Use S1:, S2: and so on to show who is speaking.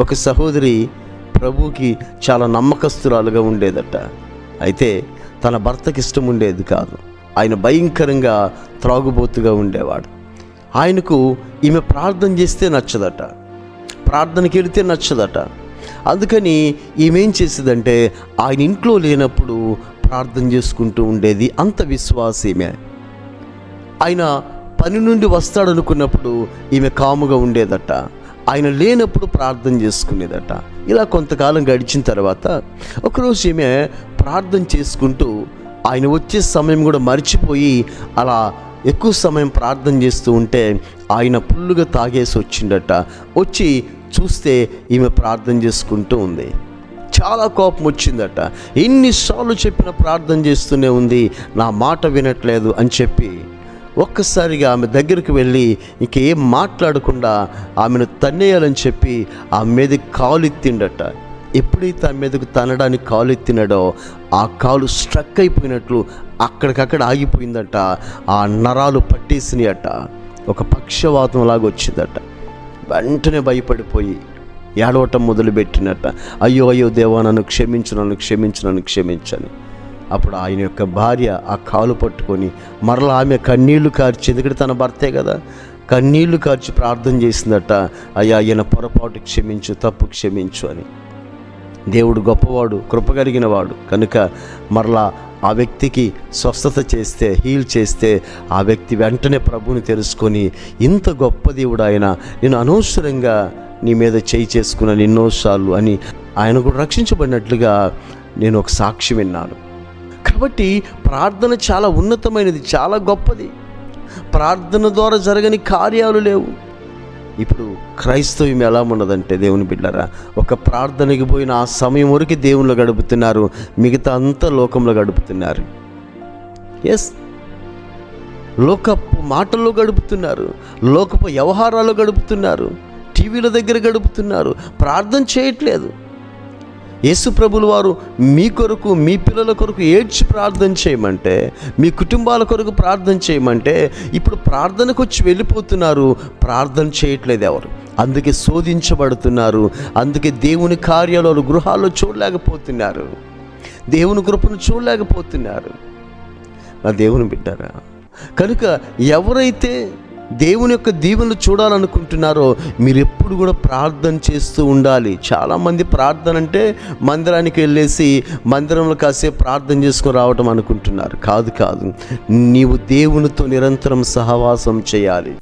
S1: ఒక సహోదరి ప్రభుకి చాలా నమ్మకస్తురాలుగా ఉండేదట. అయితే తన భర్తకి ఇష్టం ఉండేది కాదు. ఆయన భయంకరంగా త్రాగుబోతుగా ఉండేవాడు. ఆయనకు ఈమె ప్రార్థన చేస్తే నచ్చదట. ప్రార్థనకి వెళితే నచ్చదట. అందుకని ఈమె ఏం చేసేదంటే ఆయన ఇంట్లో లేనప్పుడు ప్రార్థన చేసుకుంటూ ఉండేది అంత విశ్వాసీమే. ఆయన పని నుండి వస్తాడనుకున్నప్పుడు ఈమె కాముగా ఉండేదట. ఆయన లేనప్పుడు ప్రార్థన చేసుకునేదట. ఇలా కొంతకాలం గడిచిన తర్వాత ఒకరోజు ఈమె ప్రార్థన చేసుకుంటూ ఆయన వచ్చే సమయం కూడా మర్చిపోయి అలా ఎక్కువ సమయం ప్రార్థన చేస్తూ ఉంటే ఆయన పుల్లుగా తాగేసి వచ్చిండట. వచ్చి చూస్తే ఈమె ప్రార్థన చేసుకుంటూ ఉంది. చాలా కోపం వచ్చిందట. ఎన్నిసార్లు చెప్పిన ప్రార్థన చేస్తూనే ఉంది. నా మాట వినట్లేదు అని చెప్పి ఒక్కసారిగా ఆమె దగ్గరికి వెళ్ళి ఇంకేం మాట్లాడకుండా ఆమెను తన్నేయాలని చెప్పి ఆ మీదకి కాలు ఎత్తిండట. ఎప్పుడైతే ఆమె మీదకు తనడానికి కాలు ఎత్తినాడో ఆ కాలు స్ట్రక్ అయిపోయినట్లు అక్కడికక్కడ ఆగిపోయిందట. ఆ నరాలు పట్టేసినాయట. ఒక పక్షవాతం లాగా వచ్చిందట. వెంటనే భయపడిపోయి ఏడవటం మొదలుపెట్టినట్ట అయ్యో అయ్యో దేవా నన్ను క్షమించు నన్ను క్షమించు నన్ను క్షమించని అప్పుడు ఆయన యొక్క భార్య ఆ కాలు పట్టుకొని మరలా ఆమె కన్నీళ్ళు కార్చి ఎందుకంటే తన భర్తే కదా కన్నీళ్ళు కార్చి ప్రార్థన చేసిందట అయ్యా ఈయన పొరపాటు క్షమించు తప్పు క్షమించు అని. దేవుడు గొప్పవాడు కృప కలిగిన వాడు. కనుక మరలా ఆ వ్యక్తికి స్వస్థత చేస్తే హీల్ చేస్తే ఆ వ్యక్తి వెంటనే ప్రభుని తెలుసుకొని ఇంత గొప్ప దేవుడు ఆయన నేను అనవసరంగా నీ మీద చేయి చేసుకున్నాను ఎన్నోసార్లు అని ఆయన కూడా రక్షించబడినట్లుగా నేను ఒక సాక్షి విన్నాను. కాబట్టి ప్రార్థన చాలా ఉన్నతమైనది చాలా గొప్పది. ప్రార్థన ద్వారా జరగని కార్యాలు లేవు. ఇప్పుడు క్రైస్తవ్యం ఎలా ఉన్నదంటే దేవుని బిడ్డరా ఒక ప్రార్థనకి పోయిన ఆ సమయం వరకు దేవుళ్ళు గడుపుతున్నారు మిగతా అంతా లోకంలో గడుపుతున్నారు. ఎస్ లోకపు మాటల్లో గడుపుతున్నారు లోకపు వ్యవహారాలు గడుపుతున్నారు టీవీల దగ్గర గడుపుతున్నారు ప్రార్థన చేయట్లేదు. యేసుప్రభులు వారు మీ కొరకు మీ పిల్లల కొరకు ఏడ్చి ప్రార్థన చేయమంటే మీ కుటుంబాల కొరకు ప్రార్థన చేయమంటే ఇప్పుడు ప్రార్థనకు వచ్చి వెళ్ళిపోతున్నారు. ప్రార్థన చేయట్లేదు ఎవరు? అందుకే శోధించబడుతున్నారు. అందుకే దేవుని కార్యాలు గృహాల్లో చూడలేకపోతున్నారు. దేవుని కృపను చూడలేకపోతున్నారు. నా దేవుని బిడ్డారా కనుక ఎవరైతే దేవుని యొక్క దీవెనలు చూడాలనుకుంటున్నారో మీరు ఎప్పుడు కూడా ప్రార్థన చేస్తూ ఉండాలి. చాలామంది ప్రార్థన అంటే మందిరానికి వెళ్ళేసి మందిరంలో కాసేపు ప్రార్థన చేసుకుని రావటం అనుకుంటున్నారు. కాదు కాదు నీవు దేవునితో నిరంతరం సహవాసం చేయాలి.